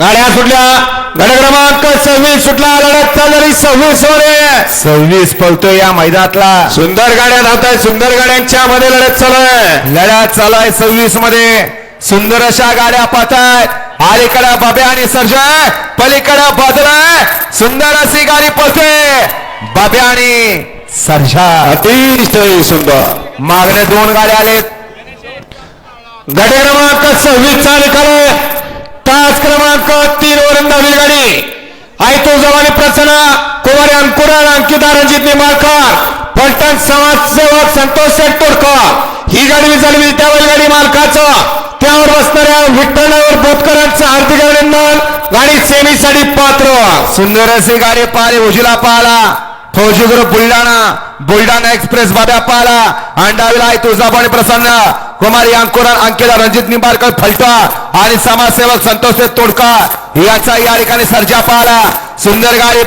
गाड्या सुटल्या. गड क्रमांक सव्वीस सुटला. लढत चालली सव्वीसमध्ये सव्वीस पळतोय या मैदानातला. सुंदर गाड्या धावत आहेत सुंदर गाड्यांच्या मध्ये लढत चालू आहे लढ्यात चालू आहे सव्वीसमध्ये. सुंदर अशा गाड्या पाहतायत. अलीकडे बाबे आणि सर्जा पलीकडे बाजूला सुंदर अशी गाडी पळते. बाबे आणि सर्जा अतिशय सुंदर. मागणे दोन गाड्या आलेत. गाडी क्रमांक सव्वीस चा निकाल आहे. तीन वरून धावली गाडी आई जवानी प्रसना कुमारी अंकुरण अंकिता रणजित निंबाळकर. पलटण समाजसेवक संतोष शेट्टोडकर. ही गाडी चालवी त्या बैलगाडी मालकाचं. त्यावर बसणाऱ्या विठ्ठलावर बोतकरांचं हार्दिक अभिनंदन. गाडी सेमीसाठी पात्र. सुंदर असे गाडी पाहिले उजिला पाहला. फौजी गुरु बुलढाणा. बुलढाणा एक्सप्रेस बाब्या पाला अंडाविला आहे तुळजाभवानी प्रसन्न. कुमारी अंकुरण अंकिता रणजित निंबारकर फलटा आणि समाजसेवक संतोष तोडका याचा या ठिकाणी सर्जा पाला. सुंदर गाडी